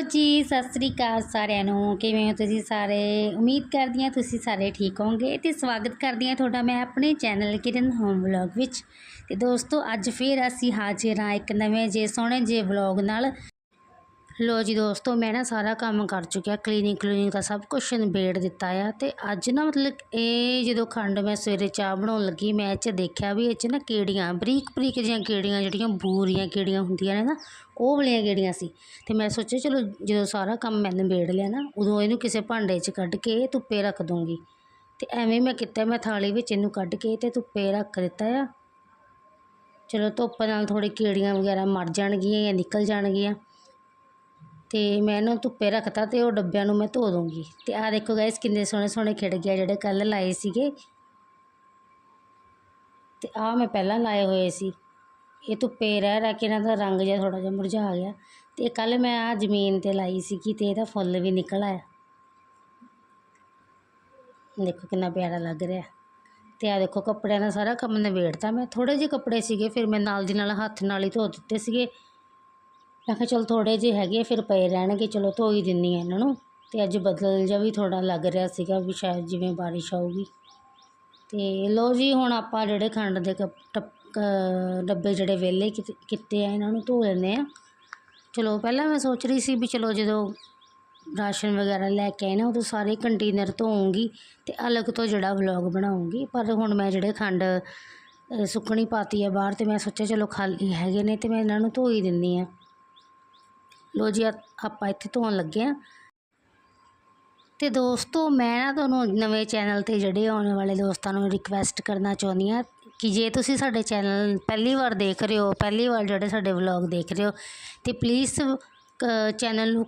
Hello ਜੀ, ਸਤਿ ਸ੍ਰੀ ਅਕਾਲ ਸਾਰਿਆਂ ਨੂੰ। ਕਿਵੇਂ ਹੋ ਤੁਸੀਂ ਸਾਰੇ? ਉਮੀਦ ਕਰਦੀ ਹਾਂ ਤੁਸੀਂ ਸਾਰੇ ਠੀਕ ਹੋਵੋਗੇ ਤੇ ਸਵਾਗਤ ਕਰਦੀ ਹਾਂ ਤੁਹਾਡਾ ਮੈਂ ਆਪਣੇ ਚੈਨਲ ਕਿਰਨ ਹੋਮ ਵਲੌਗ ਵਿੱਚ। ਤੇ ਦੋਸਤੋ, ਅੱਜ ਫੇਰ ਅਸੀਂ ਹਾਜ਼ਰ ਹਾਂ ਇੱਕ ਨਵੇਂ ਜੇ ਸੋਹਣੇ ਜੇ ਵਲੌਗ ਨਾਲ। ਲੋ ਜੀ ਦੋਸਤੋ, ਮੈਂ ਨਾ ਸਾਰਾ ਕੰਮ ਕਰ ਚੁੱਕਿਆ ਕਲੀਨਿਕ ਕਲੀਨਿਕ ਦਾ ਸਭ ਕੁਝ ਨਿਬੇੜ ਦਿੱਤਾ ਆ ਤੇ ਅੱਜ ਨਾ ਮਤਲਬ ਇਹ ਜਦੋਂ ਖੰਡ ਮੈਂ ਸਵੇਰੇ ਚਾਹ ਬਣਾਉਣ ਲੱਗੀ, ਮੈਂ ਇਹ 'ਚ ਦੇਖਿਆ ਵੀ ਇਹ 'ਚ ਨਾ ਕੀੜੀਆਂ ਬਰੀਕ ਬਰੀਕ ਜਿਹੀਆਂ ਕੀੜੀਆਂ ਜਿਹੜੀਆਂ ਬੂਰੀਆਂ ਕੀੜੀਆਂ ਹੁੰਦੀਆਂ ਨੇ ਨਾ, ਉਹ ਵਾਲੀਆਂ ਕੀੜੀਆਂ ਸੀ। ਤੇ ਮੈਂ ਸੋਚਿਆ ਚਲੋ ਜਦੋਂ ਸਾਰਾ ਕੰਮ ਮੈਂ ਨਿਬੇੜ ਲਿਆ ਨਾ, ਉਦੋਂ ਇਹਨੂੰ ਕਿਸੇ ਭਾਂਡੇ 'ਚ ਕੱਢ ਕੇ ਧੁੱਪੇ ਰੱਖ ਦੂੰਗੀ ਤੇ ਐਵੇਂ ਮੈਂ ਕੀਤਾ, ਮੈਂ ਥਾਲੀ ਵਿੱਚ ਇਹਨੂੰ ਕੱਢ ਕੇ ਤੇ ਧੁੱਪੇ ਰੱਖ ਦਿੱਤਾ ਆ। ਚਲੋ ਧੁੱਪ ਨਾਲ ਥੋੜੀ ਕੀੜੀਆਂ ਵਗੈਰਾ ਮਰ ਜਾਣਗੀਆਂ ਜਾਂ ਨਿਕਲ ਜਾਣਗੀਆਂ। ਅਤੇ ਮੈਂ ਇਹਨੂੰ ਧੁੱਪੇ ਰੱਖਤਾ ਅਤੇ ਉਹ ਡੱਬਿਆਂ ਨੂੰ ਮੈਂ ਧੋ ਦੂੰਗੀ ਅਤੇ ਆਹ ਦੇਖੋ ਗਾਇਸ ਕਿੰਨੇ ਸੋਹਣੇ ਸੋਹਣੇ ਖਿੜ ਗਿਆ ਜਿਹੜੇ ਕੱਲ੍ਹ ਲਾਏ ਸੀਗੇ। ਅਤੇ ਆਹ ਮੈਂ ਪਹਿਲਾਂ ਲਾਏ ਹੋਏ ਸੀ। ਇਹ ਧੁੱਪੇ ਰਹਿ ਰਹਿ ਕੇ ਇਹਨਾਂ ਦਾ ਰੰਗ ਜਿਹਾ ਥੋੜ੍ਹਾ ਜਿਹਾ ਮੁਰਝਾ ਗਿਆ। ਅਤੇ ਕੱਲ੍ਹ ਮੈਂ ਆਹ ਜ਼ਮੀਨ ਤੇ ਲਾਈ ਸੀਗੀ ਅਤੇ ਇਹਦਾ ਫੁੱਲ ਵੀ ਨਿਕਲ ਆਇਆ। ਦੇਖੋ ਕਿੰਨਾ ਪਿਆਰਾ ਲੱਗ ਰਿਹਾ। ਤੇ ਆ ਦੇਖੋ ਕੱਪੜਿਆਂ ਦਾ ਸਾਰਾ ਕੰਮ ਨਿਬੇੜਤਾ ਮੈਂ। ਥੋੜੇ ਜਿਹੇ ਕੱਪੜੇ ਸੀਗੇ, ਫਿਰ ਮੈਂ ਨਾਲ ਦੀ ਨਾਲ ਹੱਥ ਨਾਲ ਹੀ ਧੋ ਦਿੱਤੇ ਸੀਗੇ। ਮੈਂ ਕਿਹਾ ਚਲ ਥੋੜੇ ਜਿਹੇ ਹੈਗੇ ਫਿਰ ਪਏ ਰਹਿਣਗੇ, ਚਲੋ ਧੋ ਹੀ ਦਿੰਨੀ ਆ ਇਹਨਾਂ ਨੂੰ। ਤੇ ਅੱਜ ਬਦਲ ਜਿਹਾ ਵੀ ਥੋੜਾ ਲੱਗ ਰਿਹਾ ਸੀਗਾ ਵੀ ਸ਼ਾਇਦ ਜਿਵੇਂ ਬਾਰਿਸ਼ ਆਊਗੀ। ਤੇ ਲੋ ਜੀ, ਹੁਣ ਆਪਾਂ ਜਿਹੜੇ ਖੰਡ ਦੇ ਕੱਪ, ਟੱਪ- ਡੱਬੇ ਜਿਹੜੇ ਵਿਹਲੇ ਕੀਤੇ- ਕੀਤੇ ਆ, ਇਹਨਾਂ ਨੂੰ ਧੋ ਲੈਂਦੇ ਆ। ਚਲੋ ਪਹਿਲਾਂ ਮੈਂ ਸੋਚ ਰਹੀ ਸੀ ਵੀ ਚਲੋ ਜਦੋਂ ਰਾਸ਼ਨ ਵਗੈਰਾ ਲੈ ਕੇ ਆਏ ਨਾ, ਉਦੋਂ ਸਾਰੇ ਕੰਟੇਨਰ ਧੋਊਂਗੀ ਤੇ ਅਲੱਗ ਤੋਂ ਜਿਹੜਾ ਵਲੌਗ ਬਣਾਉਂਗੀ ਪਰ ਹੁਣ ਮੈਂ ਜਿਹੜੇ ਖੰਡ ਸੁੱਕਣੀ ਪਾਤੀ ਆ ਬਾਹਰ ਤੇ ਮੈਂ ਸੋਚਿਆ ਚਲੋ ਖਾਲੀ ਹੈਗੇ ਨੇ ਤੇ ਮੈਂ ਇਹਨਾਂ ਨੂੰ ਧੋ ਹੀ ਦਿੰਦੀ ਆ। ਲੋ ਜੀ ਆਪਾਂ ਇੱਥੇ ਧੋਣ ਲੱਗੇ ਆ। ਤੇ ਦੋਸਤੋ, ਮੈਂ ਨਾ ਤੁਹਾਨੂੰ ਨਵੇਂ ਚੈਨਲ ਤੇ ਜਿਹੜੇ ਆਉਣ ਵਾਲੇ ਦੋਸਤਾਂ ਨੂੰ ਰਿਕਵੈਸਟ ਕਰਨਾ ਚਾਹੁੰਦੀ ਆ ਕਿ ਜੇ ਤੁਸੀਂ ਸਾਡੇ ਚੈਨਲ ਪਹਿਲੀ ਵਾਰ ਦੇਖ ਰਹੇ ਹੋ, ਪਹਿਲੀ ਵਾਰ ਜਿਹੜੇ ਸਾਡੇ ਵਲੌਗ ਦੇਖ ਰਹੇ ਹੋ, ਤੇ ਪਲੀਜ਼ ਚੈਨਲ ਨੂੰ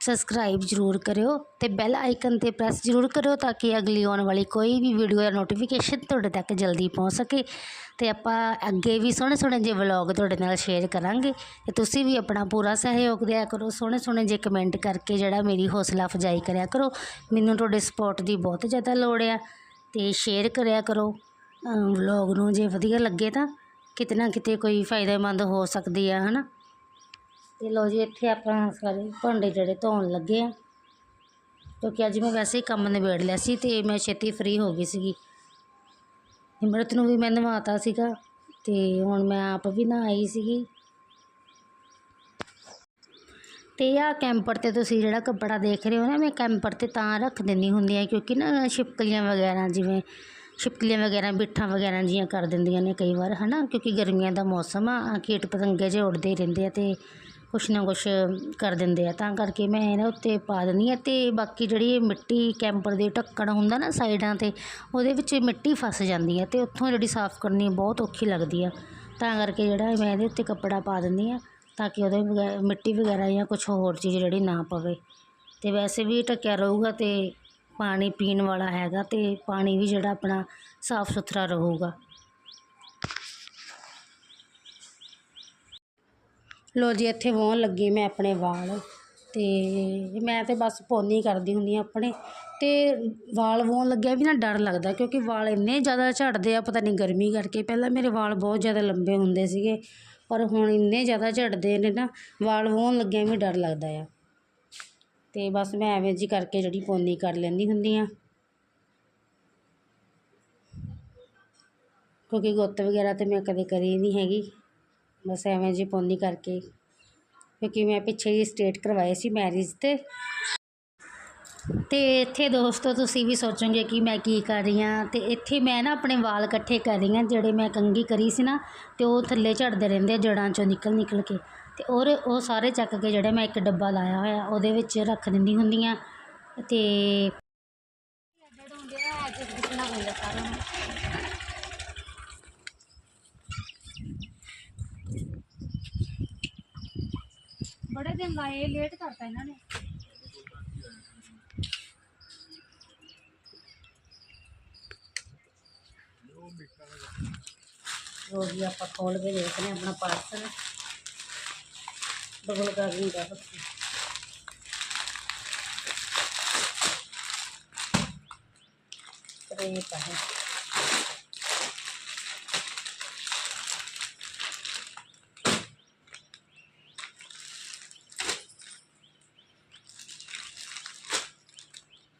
ਸਬਸਕ੍ਰਾਈਬ ਜ਼ਰੂਰ ਕਰਿਓ ਅਤੇ ਬੈਲ ਆਈਕਨ ਤੇ ਪ੍ਰੈਸ ਜ਼ਰੂਰ ਕਰਿਓ ਤਾਂ ਕਿ ਅਗਲੀ ਆਉਣ ਵਾਲੀ ਕੋਈ ਵੀ ਵੀਡੀਓ ਜਾਂ ਨੋਟੀਫਿਕੇਸ਼ਨ ਤੁਹਾਡੇ ਤੱਕ ਜਲਦੀ ਪਹੁੰਚ ਸਕੇ। ਅਤੇ ਆਪਾਂ ਅੱਗੇ ਵੀ ਸੋਹਣੇ ਸੋਹਣੇ ਜਿਹੇ ਵਲੌਗ ਤੁਹਾਡੇ ਨਾਲ ਸ਼ੇਅਰ ਕਰਾਂਗੇ ਅਤੇ ਤੁਸੀਂ ਵੀ ਆਪਣਾ ਪੂਰਾ ਸਹਿਯੋਗ ਦਿਆ ਕਰੋ ਸੋਹਣੇ ਸੋਹਣੇ ਜਿਹੇ ਕਮੈਂਟ ਕਰਕੇ ਜਿਹੜਾ ਮੇਰੀ ਹੌਸਲਾ ਅਫਜ਼ਾਈ ਕਰਿਆ ਕਰੋ। ਮੈਨੂੰ ਤੁਹਾਡੇ ਸਪੋਰਟ ਦੀ ਬਹੁਤ ਜ਼ਿਆਦਾ ਲੋੜ ਆ ਅਤੇ ਸ਼ੇਅਰ ਕਰਿਆ ਕਰੋ। ਵਲੌਗ ਨੂੰ ਜੇ ਵਧੀਆ ਲੱਗੇ ਤਾਂ ਕਿਤੇ ਨਾ ਕਿਤੇ ਕੋਈ ਫਾਇਦੇਮੰਦ ਹੋ ਸਕਦੀ ਆ ਹੈ ਨਾ ਤੇ ਲੋ ਜੀ, ਇੱਥੇ ਆਪਾਂ ਸਾਰੇ ਭਾਂਡੇ ਜਿਹੜੇ ਧੋਣ ਲੱਗੇ ਆ। ਕਿਉਂਕਿ ਅੱਜ ਮੈਂ ਵੈਸੇ ਹੀ ਕੰਮ ਨਿਬੇੜ ਲਿਆ ਸੀ ਤੇ ਮੈਂ ਛੇਤੀ ਫ੍ਰੀ ਹੋ ਗਈ ਸੀਗੀ। ਨਿਮਰਤ ਨੂੰ ਵੀ ਮੈਂ ਨਵਾਤਾ ਸੀਗਾ ਤੇ ਹੁਣ ਮੈਂ ਆਪ ਵੀ ਨਹਾਈ ਸੀਗੀ। ਤੇ ਆਹ ਕੈਂਪਰ ਤੇ ਤੁਸੀਂ ਜਿਹੜਾ ਕੱਪੜਾ ਦੇਖ ਰਹੇ ਹੋ ਨਾ, ਮੈਂ ਕੈਂਪਰ ਤੇ ਤਾਂ ਰੱਖ ਦਿੰਦੀ ਹੁੰਦੀ ਆ ਕਿਉਂਕਿ ਨਾ ਛਿਪਕਲੀਆਂ ਵਗੈਰਾ ਜਿਵੇਂ ਛਿਪਕਲੀਆਂ ਵਗੈਰਾ, ਬਿੱਠਾਂ ਵਗੈਰਾ ਜੀਆਂ ਕਰ ਦਿੰਦੀਆਂ ਨੇ ਕਈ ਵਾਰ, ਹਨਾ? ਕਿਉਂਕਿ ਗਰਮੀਆਂ ਦਾ ਮੌਸਮ ਆ ਕੀਟ ਪਤੰਗੇ ਜੇ ਉੱਡਦੇ ਰਹਿੰਦੇ ਆ ਤੇ ਕੁਛ ਨਾ ਕੁਛ ਕਰ ਦਿੰਦੇ ਆ। ਤਾਂ ਕਰਕੇ ਮੈਂ ਇਹਨਾਂ ਉੱਤੇ ਪਾ ਦਿੰਦੀ ਹਾਂ ਅਤੇ ਬਾਕੀ ਜਿਹੜੀ ਇਹ ਮਿੱਟੀ ਕੈਂਪਰ ਦੇ ਢੱਕਣ ਹੁੰਦਾ ਨਾ ਸਾਈਡਾਂ ਤੇ, ਉਹਦੇ ਵਿੱਚ ਮਿੱਟੀ ਫਸ ਜਾਂਦੀ ਹੈ ਅਤੇ ਉੱਥੋਂ ਜਿਹੜੀ ਸਾਫ਼ ਕਰਨੀ ਬਹੁਤ ਔਖੀ ਲੱਗਦੀ ਆ। ਤਾਂ ਕਰਕੇ ਜਿਹੜਾ ਮੈਂ ਇਹਦੇ ਉੱਤੇ ਕੱਪੜਾ ਪਾ ਦਿੰਦੀ ਹਾਂ ਤਾਂ ਕਿ ਉਹਦੇ ਵਗੈ- ਮਿੱਟੀ ਵਗੈਰਾ ਜਾਂ ਕੁਛ ਹੋਰ ਚੀਜ਼ ਜਿਹੜੀ ਨਾ ਪਵੇ। ਅਤੇ ਵੈਸੇ ਵੀ ਢੱਕਿਆ ਰਹੂਗਾ ਅਤੇ ਪਾਣੀ ਪੀਣ ਵਾਲਾ ਹੈਗਾ ਅਤੇ ਪਾਣੀ ਵੀ ਜਿਹੜਾ ਆਪਣਾ ਸਾਫ਼ ਸੁਥਰਾ ਰਹੂਗਾ। ਲੋ ਜੀ, ਇੱਥੇ ਵਾਹੁਣ ਲੱਗੀ ਮੈਂ ਆਪਣੇ ਵਾਲ ਅਤੇ ਮੈਂ ਤਾਂ ਬਸ ਪੋਨੀ ਕਰਦੀ ਹੁੰਦੀ ਹਾਂ ਆਪਣੇ ਅਤੇ ਵਾਲ ਵਾਹੁਣ ਲੱਗਿਆ ਵੀ ਨਾ ਡਰ ਲੱਗਦਾ ਕਿਉਂਕਿ ਵਾਲ ਇੰਨੇ ਜ਼ਿਆਦਾ ਝੜਦੇ ਆ, ਪਤਾ ਨਹੀਂ ਗਰਮੀ ਕਰਕੇ। ਪਹਿਲਾਂ ਮੇਰੇ ਵਾਲ ਬਹੁਤ ਜ਼ਿਆਦਾ ਲੰਬੇ ਹੁੰਦੇ ਸੀਗੇ, ਪਰ ਹੁਣ ਇੰਨੇ ਜ਼ਿਆਦਾ ਝੜਦੇ ਨੇ ਨਾ, ਵਾਲ ਵਾਹੁਣ ਲੱਗਿਆ ਵੀ ਡਰ ਲੱਗਦਾ ਆ। ਅਤੇ ਬਸ ਮੈਂ ਐਵੇਂ ਜੀ ਕਰਕੇ ਜਿਹੜੀ ਪੋਨੀ ਕਰ ਲੈਂਦੀ ਹੁੰਦੀ ਹਾਂ। ਕਿਉਂਕਿ ਗੁੱਤ ਵਗੈਰਾ ਤਾਂ ਮੈਂ ਕਦੇ ਕਰੀ ਨਹੀਂ ਹੈਗੀ। ਬਸ ਐਵੇਂ ਜੀ ਪੋਨੀ ਕਰਕੇ। ਕਿਉਂਕਿ ਮੈਂ ਪਿੱਛੇ ਹੀ ਸਟੇਟ ਕਰਵਾਏ ਸੀ ਮੈਰਿਜ ਤੇ। ਤੇ ਇੱਥੇ ਦੋਸਤੋ, ਤੁਸੀਂ ਵੀ ਸੋਚੋਗੇ ਕਿ ਮੈਂ ਕੀ ਕਰ ਰਹੀ ਹਾਂ। ਤੇ ਇੱਥੇ ਮੈਂ ਨਾ ਆਪਣੇ ਵਾਲ ਇਕੱਠੇ ਕਰ ਰਹੀ ਹਾਂ, ਜਿਹੜੇ ਮੈਂ ਕੰਗੀ ਕਰੀ ਸੀ ਨਾ, ਤੇ ਉਹ ਥੱਲੇ ਝੜਦੇ ਰਹਿੰਦੇ ਆ ਜੜਾਂ ਚੋਂ ਨਿਕਲ ਨਿਕਲ ਕੇ। ਤੇ ਔਰ ਉਹ ਸਾਰੇ ਚੱਕ ਕੇ ਜਿਹੜੇ ਮੈਂ ਇੱਕ ਡੱਬਾ ਲਾਇਆ ਹੋਇਆ, ਉਹਦੇ ਵਿੱਚ ਰੱਖ ਦਿੰਦੀ ਹੁੰਦੀ ਆ ਤੇ ਬੜੇ ਦਿਨ ਲਾਏ ਲੇਟ ਕਰਤਾ ਇਹਨਾਂ ਨੇ ਲੋ ਜੀ ਆਪਾਂ ਖੋਲ ਕੇ ਦੇਖਦੇ ਹਾਂ ਆਪਣਾ ਪਾਰਸਲ ਡਬਲ ਕਰ ਨਹੀਂ ਦਾ ਕਰੇਟ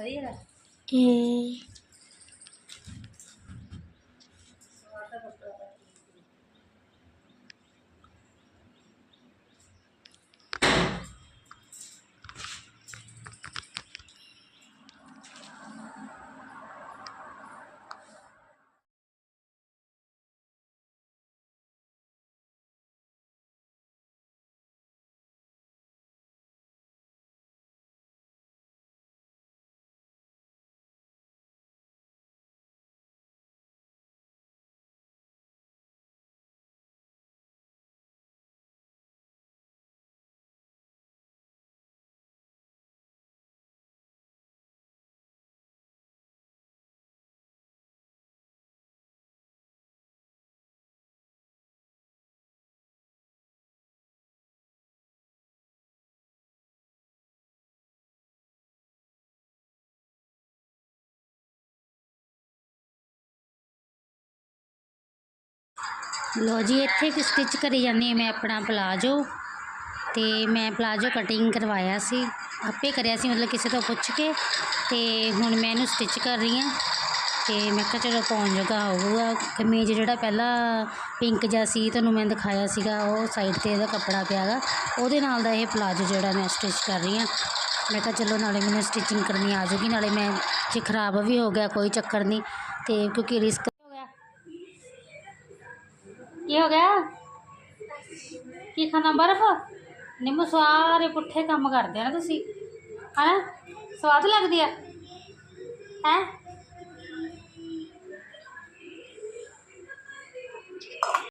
ਵਧੀਆ ਹੂੰ ਲੋ ਜੀ, ਇੱਥੇ ਇੱਕ ਸਟਿਚ ਕਰੀ ਜਾਂਦੀ ਹਾਂ ਮੈਂ ਆਪਣਾ ਪਲਾਜੋ ਤੇ ਮੈਂ ਪਲਾਜੋ ਕਟਿੰਗ ਕਰਵਾਇਆ ਸੀ। ਆਪੇ ਕਰਿਆ ਸੀ, ਮਤਲਬ ਕਿਸੇ ਤੋਂ ਪੁੱਛ ਕੇ ਤੇ ਹੁਣ ਮੈਂ ਇਹਨੂੰ ਸਟਿਚ ਕਰ ਰਹੀ ਹਾਂ ਤੇ ਮੈਂ ਕਿਹਾ ਚਲੋ ਪਾਉਣ ਜੋਗਾ ਹੋਊਗਾ। ਕਮੀਜ਼ ਜਿਹੜਾ ਪਹਿਲਾਂ ਪਿੰਕ ਜਿਹਾ ਸੀ, ਤੁਹਾਨੂੰ ਮੈਂ ਦਿਖਾਇਆ ਸੀਗਾ, ਉਹ ਸਾਈਡ ਤੇ ਇਹਦਾ ਕੱਪੜਾ ਪਿਆ ਗਾ। ਉਹਦੇ ਨਾਲ ਦਾ ਇਹ ਪਲਾਜੋ ਜਿਹੜਾ ਮੈਂ ਸਟਿਚ ਕਰ ਰਹੀ ਹਾਂ। ਮੈਂ ਕਿਹਾ ਚਲੋ ਨਾਲੇ ਮੈਨੂੰ ਸਟਿਚਿੰਗ ਕਰਨੀ ਆ ਜੂਗੀ, ਨਾਲੇ ਮੈਂ ਜੇ ਖਰਾਬ ਵੀ ਹੋ ਗਿਆ, ਕੋਈ ਚੱਕਰ ਨਹੀਂ। ਤੇ ਕਿਉਂਕਿ ਰਿਸਕ ਕੀ ਹੋ ਗਿਆ? ਕੀ ਖਾਣਾ ਬਰਫ? ਨਿੰਮੂ ਸਾਰੇ ਪੁੱਠੇ ਕੰਮ ਕਰਦੇ ਆ ਨਾ ਤੁਸੀਂ। ਹਨਾ? ਸਵਾਦ ਲੱਗਦੀ ਆ? ਹੈ?